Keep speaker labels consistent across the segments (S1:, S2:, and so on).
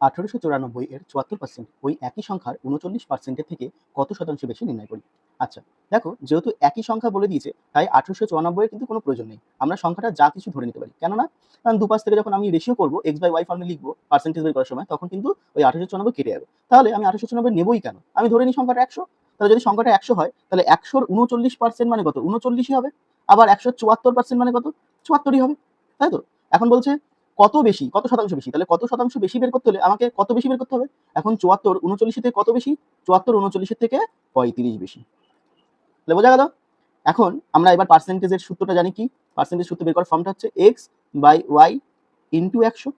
S1: আঠারোশো চুরানব্বই এর চুয়াত্তর পার্সেন্ট ওই একই সংখ্যার উনচল্লিশ পার্সেন্টের থেকে কত শতাংশ বেশি নির্ণয় করি? আচ্ছা দেখো, যেহেতু একই সংখ্যা বলে দিয়েছে, তাই আঠারোশো চুরানব্বই কিন্তু কোনো প্রয়োজন নেই। আমরা সংখ্যাটা যা কিছু ধরে নিতে পারি। কেননা কারণ দুপাশ থেকে যখন আমি রেশিও করব এক্স বাই ওয়াই ফর্মে লিখব পার্সেন্টেজ বের করার সময়, তখন কিন্তু ওই আঠারোশো চুরানব্বই কেটে যাবে। তাহলে আমি আঠারোশো চুরানব্বই নেবই কেন? আমি ধরে নিই সংখ্যাটা একশো। তাহলে যদি সংখ্যাটা একশো হয়, তাহলে একশোর উনচল্লিশ পার্সেন্ট মানে কত? উনচল্লিশই হবে। আবার একশো চুয়াত্তর পার্সেন্ট মানে কত? চুয়াত্তরই হবে। তাই তো? এখন বলছে কত বেশি, কত শতাংশ বেশি? তাহলে কত শতাংশ বেশি বের করতে হলে আমাকে কত বেশি বের করতে হবে? এখন চুয়াত্তর উনচল্লিশের থেকে কত বেশি? চুয়াত্তর উনচল্লিশের থেকে পঁয়ত্রিশ বেশি। তাহলে বোঝা গেল? এখন আমরা এবার পার্সেন্টেজের সূত্রটা জানি কি? পার্সেন্টেজ সূত্র বের করার ফর্মটা হচ্ছে এক্স বাই ওয়াই ইন্টু একশো।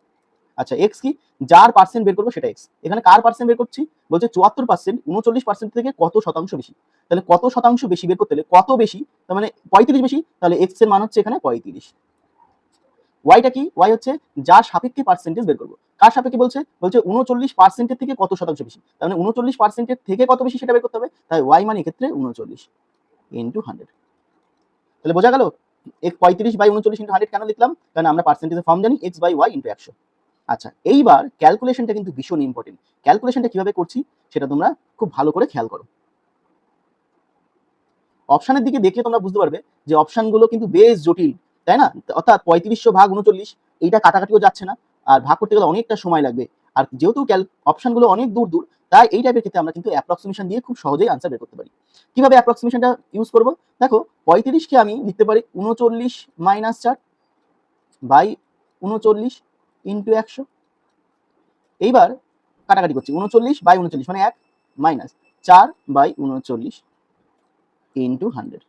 S1: আচ্ছা এক্স কি? যার পার্সেন্ট বের করব সেটা এক্স এখানে কার পার্সেন্ট বের করছি? বলছে চুয়াত্তর পার্সেন্ট উনচল্লিশ পার্সেন্ট থেকে কত শতাংশ বেশি? তাহলে কত শতাংশ বেশি বের করতে হলে কত বেশি? তার মানে পঁয়ত্রিশ বেশি, তাহলে এক্সের মান হচ্ছে এখানে পঁয়ত্রিশ। ওয়াইটা কি? ওয়াই হচ্ছে যার সাপেক্ষে পার্সেন্টেজ বের করব। কার সাপেক্ষে বলছে? বলছে উনচল্লিশ পার্সেন্টের থেকে কত শতাংশ বেশি? তার মানে উনচল্লিশ পার্সেন্টের থেকে কত বেশি সেটা বের করতে হবে? তাই ওয়াই মানে এক্ষেত্রে উনচল্লিশ ইন্টু হান্ড্রেড তাহলে বোঝা গেল? এক পঁয়ত্রিশ বাই উনচল্লিশ ইন্টু হান্ড্রেড কেন লিখলাম? কারণ আমরা পার্সেন্টেজের ফর্ম জানি এক্স বাই ওয়াই ইন্টু একশো। আচ্ছা এইবার ক্যালকুলেশনটা কিন্তু ভীষণ ইম্পর্টেন্ট ক্যালকুলেশনটা কীভাবে করছি? সেটা তোমরা খুব ভালো করে খেয়াল করো। অপশানের দিকে দেখলে তোমরা বুঝতে পারবে যে অপশানগুলো কিন্তু বেশ জটিল। তাই না? অর্থাৎ পঁয়ত্রিশশো ভাগ উনচল্লিশ, এইটা কাটাকাটিও যাচ্ছে না। আর ভাগ করতে গেলে অনেকটা সময় লাগবে। আর যেহেতু অপশানগুলো অনেক দূর দূর, তাই এই টাইপের ক্ষেত্রে আমরা কিন্তু অ্যাপ্রক্সিমেশন দিয়ে খুব সহজেই আনসার বের করতে পারি। কীভাবে অ্যাপ্রক্সিমেশনটা ইউজ করব? দেখো, পঁয়ত্রিশকে আমি লিখতে পারি উনচল্লিশ মাইনাস চার বাই উনচল্লিশ ইন্টু একশো। এইবার কাটাকাটি করছি, উনচল্লিশ বাই উনচল্লিশ মানে এক মাইনাস চার বাই উনচল্লিশ ইন্টু হান্ড্রেড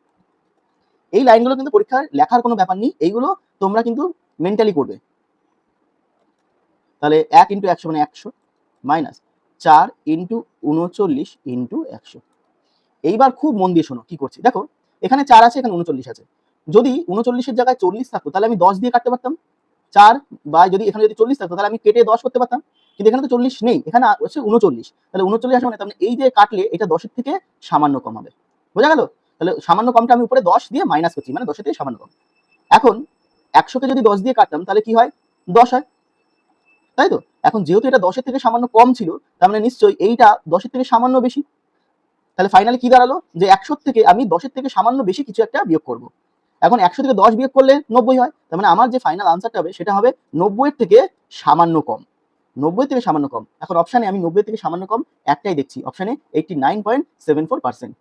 S1: এই লাইনগুলো কিন্তু পরীক্ষার লেখার কোনো ব্যাপার নেই, এইগুলো তোমরা কিন্তু মেন্টালি করবে। তাহলে এক ইন্টু একশো মানে একশো মাইনাস চার ইন্টু উনচল্লিশ ইন্টু একশো। এইবার খুব মন দিয়ে শোনো কি করছি। দেখো, এখানে চার আছে, এখানে উনচল্লিশ আছে। যদি উনচল্লিশের জায়গায় চল্লিশ থাকতো, তাহলে আমি দশ দিয়ে কাটতে পারতাম। চার বা যদি এখানে যদি চল্লিশ থাকতো, তাহলে আমি কেটে দশ করতে পারতাম। কিন্তু এখানে তো চল্লিশ নেই, এখানে হচ্ছে উনচল্লিশ। তাহলে উনচল্লিশ আসে মানে মানে এই যে কাটলে, এটা দশের থেকে সামান্য কম হবে। বোঝা গেল? তাহলে সামান্য কমটা আমি উপরে দশ দিয়ে মাইনাস করছি মানে দশের থেকে সামান্য কম। এখন একশোকে যদি দশ দিয়ে কাটতাম, তাহলে কি হয়? দশ হয়। তাই তো? এখন যেহেতু এটা দশের থেকে সামান্য কম ছিল, তার মানে নিশ্চয়ই এইটা দশের থেকে সামান্য বেশি। তাহলে ফাইনালি কি দাঁড়াল? যে একশোর থেকে আমি দশের থেকে সামান্য বেশি কিছু একটা বিয়োগ করব। এখন একশো থেকে দশ বিয়োগ করলে নব্বই হয়। তার মানে আমার যে ফাইনাল আনসারটা হবে, সেটা হবে নব্বইয়ের থেকে সামান্য কম। নব্বই থেকে সামান্য কম। এখন অপশানে আমি নব্বই থেকে সামান্য কম একটাই দেখছি। অপশানে eighty nine point seven four percent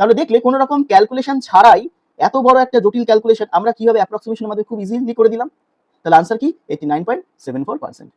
S1: তাহলে দেখলে কোনো রকম ক্যালকুলেশন ছাড়াই এত বড় একটা জটিল ক্যালকুলেশন আমরা কীভাবে অ্যাপ্রক্সিমেশনের মধ্যে খুব ইজিলি করে দিলাম? তাহলে আনসার কি? Eighty nine point seven four percent